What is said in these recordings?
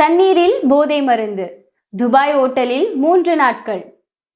தண்ணீரில் போதை மருந்து. துபாய் ஓட்டலில் மூன்று நாட்கள்.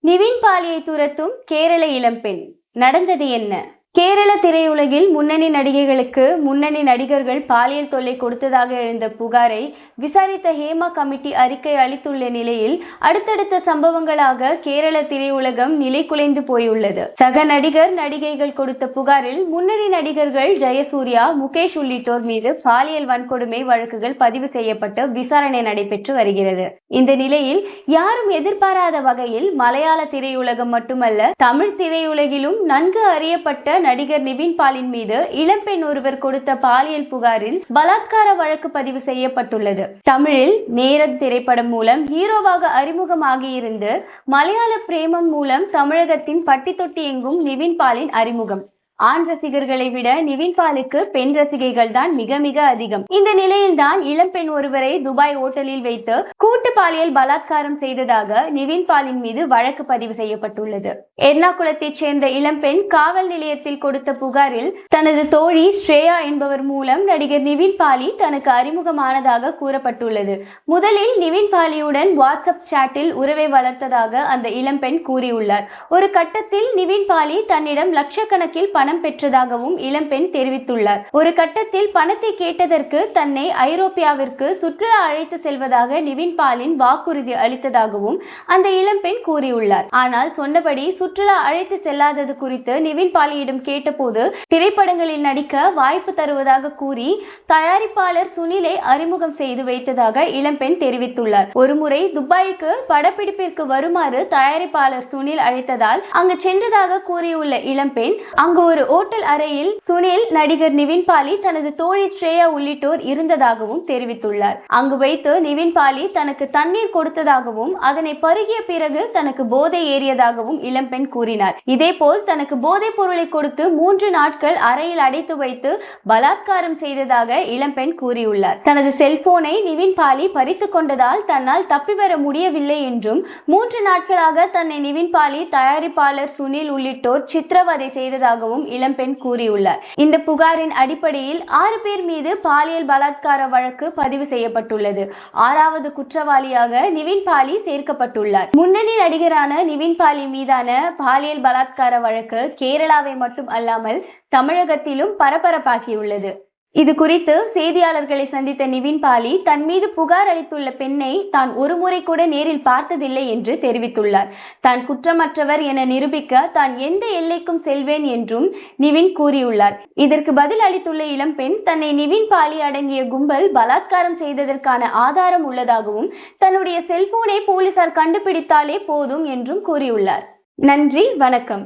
நிவின் பாலியை துரத்தும் கேரள இளம்பெண். நடந்தது என்ன? கேரள திரையுலகில் முன்னணி நடிகைகளுக்கு முன்னணி நடிகர்கள் பாலியல் தொல்லை கொடுத்ததாக எழுந்த புகாரை விசாரித்த ஹேமா கமிட்டி அறிக்கை அளித்துள்ள நிலையில் அடுத்தடுத்த சம்பவங்களாக கேரள திரையுலகம் நிலை குலைந்து போயுள்ளது. சக நடிகர் நடிகைகள் கொடுத்த புகாரில் முன்னணி நடிகர்கள் ஜெயசூர்யா முகேஷ் உள்ளிட்டோர் மீது பாலியல் வன்கொடுமை வழக்குகள் பதிவு செய்யப்பட்டு விசாரணை நடைபெற்று வருகிறது. இந்த நிலையில் யாரும் எதிர்பாராத வகையில் மலையாள திரையுலகம் மட்டுமல்ல தமிழ் திரையுலகிலும் நன்கு அறியப்பட்ட நடிகர் நிவின் பாலின் மீது இளம்பெண் ஒருவர் கொடுத்த பாலியல் புகாரில் பலாத்கார வழக்கு பதிவு செய்யப்பட்டுள்ளது. தமிழில் நேரம் திரைப்படம் மூலம் ஹீரோவாக அறிமுகமாகியிருந்து மலையாள பிரேமம் மூலம் தமிழகத்தின் பட்டி தொட்டி எங்கும் நிவின் பாலின் அறிமுகம். ஆண் ரசிகர்களை விட நிவின் பாலுக்கு பெண் ரசிகைகள் தான் மிக மிக அதிகம். இந்த நிலையில்தான் இளம்பெண் ஒருவரை துபாய் ஓட்டலில் வைத்து கூட்டு பாலியல் பலாத்காரம் செய்ததாக நிவின் பாலின் மீது வழக்கு பதிவு செய்யப்பட்டுள்ளது. எர்ணாகுளத்தைச் சேர்ந்த இளம்பெண் காவல் நிலையத்தில் கொடுத்த புகாரில் தனது தோழி ஸ்ரேயா என்பவர் மூலம் நடிகர் நிவின் பாலி தனக்கு அறிமுகமானதாக கூறப்பட்டுள்ளது. முதலில் நிவின் பாலியுடன் வாட்ஸ்அப் சாட்டில் உறவை வளர்த்ததாக அந்த இளம்பெண் கூறியுள்ளார். ஒரு கட்டத்தில் நிவின் பாலி தன்னிடம் லட்சக்கணக்கில் பணம் பெற்றதாகவும் இளம்பெண் தெரிவித்துள்ளார். ஒரு கட்டத்தில் பணத்தை கேட்டதற்கு தன்னை ஐரோப்பியாவிற்கு சுற்றுலா அழைத்து செல்வதாக நிவின் பாலின் வாக்குறுதி அளித்ததாகவும் அந்த இளம்பெண் கூறியுள்ளார். ஆனால் சொன்னபடி சுற்றுலா அழைத்து செல்லாதது குறித்து நிவின் பாலியிடம் கேட்டபோது திரைப்படங்களில் நடிக்க வாய்ப்பு தருவதாக கூறி தயாரிப்பாளர் சுனிலை அறிமுகம் செய்து வைத்ததாக இளம்பெண் தெரிவித்துள்ளார். ஒருமுறை துபாய்க்கு படப்பிடிப்பிற்கு வருமாறு தயாரிப்பாளர் சுனில் அழைத்ததால் அங்கு சென்றதாக கூறியுள்ள இளம்பெண் அங்கு ஒரு ஓட்டல் அறையில் சுனில் நடிகர் நிவின் பாலி தனது தோழி ஸ்ரேயா உள்ளிட்டோர் இருந்ததாகவும் தெரிவித்துள்ளார். அங்கு வைத்து நிவின் பாலி தனக்கு தண்ணீர் கொடுத்ததாகவும் அதனை பருகிய பிறகு தனக்கு போதை ஏறியதாகவும் இளம்பெண் கூறினார். இதேபோல் தனக்கு போதைப் பொருளை கொடுத்து மூன்று நாட்கள் அறையில் அடைத்து வைத்து பலாத்காரம் செய்ததாக இளம்பெண் கூறியுள்ளார். தனது செல்போனை நிவின் பாலி பறித்து கொண்டதால் தன்னால் தப்பி வர முடியவில்லை என்றும் மூன்று நாட்களாக தன்னை நிவின் பாலி தயாரிப்பாளர் சுனில் உள்ளிட்டோர் சித்திரவதை செய்ததாகவும் இளம்பெண் கூறியுள்ளார். இந்த புகாரின் அடிப்படையில் ஆறு பேர் மீது பாலியல் பலாத்கார வழக்கு பதிவு செய்யப்பட்டுள்ளது. ஆறாவது குற்றவாளியாக நிவின் பாலி சேர்க்கப்பட்டுள்ளார். முன்னணி நடிகரான நிவின் பாலி மீதான பாலியல் பலாத்கார வழக்கு கேரளாவை மட்டும் அல்லாமல் தமிழகத்திலும் பரபரப்பாகியுள்ளது. இது குறித்து செய்தியாளர்களை சந்தித்த நிவின் பாலி தன் மீது புகார் அளித்துள்ள பெண்ணை தான் ஒருமுறை கூட நேரில் பார்த்ததில்லை என்று தெரிவித்துள்ளார். தான் குற்றமற்றவர் என நிரூபிக்க தான் எந்த எல்லைக்கும் செல்வேன் என்றும் நிவின் கூறியுள்ளார். இதற்கு பதில் அளித்துள்ள இளம்பெண் தன்னை நிவின் பாலி அடங்கிய கும்பல் பலாத்காரம் செய்ததற்கான ஆதாரம் உள்ளதாகவும் தன்னுடைய செல்போனை போலீசார் கண்டுபிடித்தாலே போதும் என்றும் கூறியுள்ளார். நன்றி வணக்கம்.